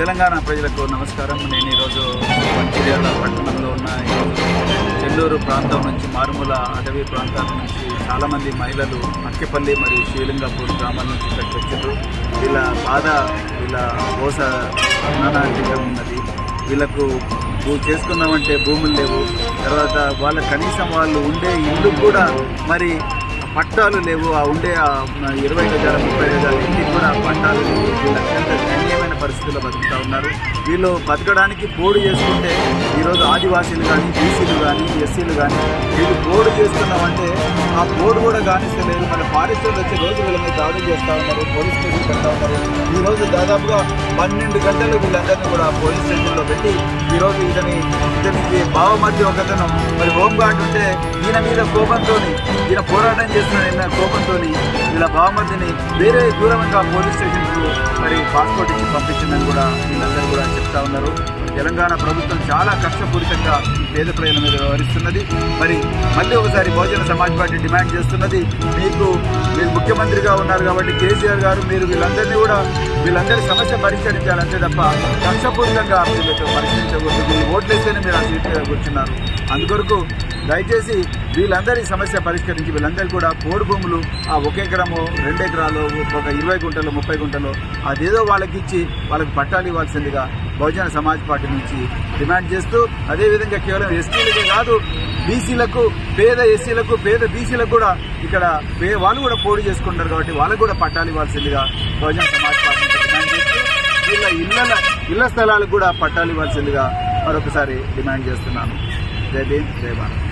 తెలంగాణ ప్రజలకు నమస్కారం. నేను ఈరోజు మంచిర్యాల పట్టణంలో ఉన్న చెల్లూరు ప్రాంతం నుంచి మారుమూల అటవీ ప్రాంతాల నుంచి చాలామంది మహిళలు అక్కిపల్లి మరియు శ్రీలింగపూర్ గ్రామాల నుంచి ఇక్కడికి వచ్చారు. వీళ్ళ బాధ వీళ్ళ కోస అనాధిక ఉన్నది. వీళ్ళకు భూ చేసుకుందామంటే భూములు లేవు. తర్వాత వాళ్ళ కనీసం వాళ్ళు ఉండే ఇల్లు కూడా మరి పట్టాలు లేవు. ఆ ఉండే ఆ ఇరవై గజాల ముప్పై గజాల ఇంటికి కూడా పట్టాలు లేవు. వీళ్ళు పరిస్థితుల్లో బతుకుతా ఉన్నారు. వీళ్ళు బతకడానికి పోడు చేసుకుంటే ఈరోజు ఆదివాసీలు కానీ బీసీలు కానీ ఎస్సీలు కానీ వీళ్ళు పోడు చేస్తున్నామంటే ఆ పోడు కూడా కానిస్తలేదు. మన ఫారెస్ట్ వచ్చే రోజు వీళ్ళ మీద దాడులు చేస్తూ ఉన్నారు పోలీస్ స్టేషన్ పెడతా ఉన్నారు. ఈ రోజు దాదాపుగా పన్నెండు గంటలు వీళ్ళందరినీ కూడా పోలీస్ స్టేషన్లో పెట్టి ఈ రోజు ఇతని ఇతనికి బావ మధ్య ఒకతను మరి హోంగార్డ్ ఉంటే ఈయన మీద కోపంతో ఈయన పోరాటం చేస్తున్న కోపంతో వీళ్ళ బావమర్దిని వేరే దూరంగా పోలీస్ స్టేషన్కు మరి పాస్పోర్ట్ ఇచ్చి పంపించిందని కూడా వీళ్ళందరూ కూడా చెప్తా ఉన్నారు. తెలంగాణ ప్రభుత్వం చాలా కష్టపూరితంగా ఈ పేద ప్రజల మీద వ్యవహరిస్తున్నది. మరి మళ్ళీ ఒకసారి బహుజన సమాజ్ పార్టీ డిమాండ్ చేస్తున్నది. మీకు మీరు ముఖ్యమంత్రిగా ఉన్నారు కాబట్టి కేసీఆర్ గారు మీరు వీళ్ళందరినీ కూడా వీళ్ళందరి సమస్య పరిష్కరించాలంటే తప్ప కష్టపూరితంగా వీళ్ళతో పరిష్కరించకూడదు. వీళ్ళు ఓట్లేస్తేనే మీరు ఆ సీట్ కూర్చున్నారు. అందుకొరకు దయచేసి వీళ్ళందరి సమస్య పరిష్కరించి వీళ్ళందరూ కూడా పోడు భూములు ఆ ఒక ఎకరము రెండు ఎకరాలు ఒక ఇరవై గుంటలు ముప్పై గుంటలు అదేదో వాళ్ళకి ఇచ్చి వాళ్ళకి పట్టాలు ఇవ్వాల్సిందిగా బహుజన సమాజ్ పార్టీ నుంచి డిమాండ్ చేస్తూ అదేవిధంగా కేవలం ఎస్టీలకే కాదు బీసీలకు పేద ఎస్సీలకు పేద బీసీలకు కూడా ఇక్కడ పే వాళ్ళు కూడా పోటీ చేసుకుంటారు కాబట్టి వాళ్ళకు కూడా పట్టాలు ఇవ్వాల్సిందిగా బహుజన సమాజ్ పార్టీ డిమాండ్ చేస్తూ వీళ్ళ ఇళ్ళ ఇళ్ళ స్థలాలకు కూడా పట్టాలు ఇవ్వాల్సిందిగా మరొకసారి డిమాండ్ చేస్తున్నాను. జై భీమ్ జై భారత్.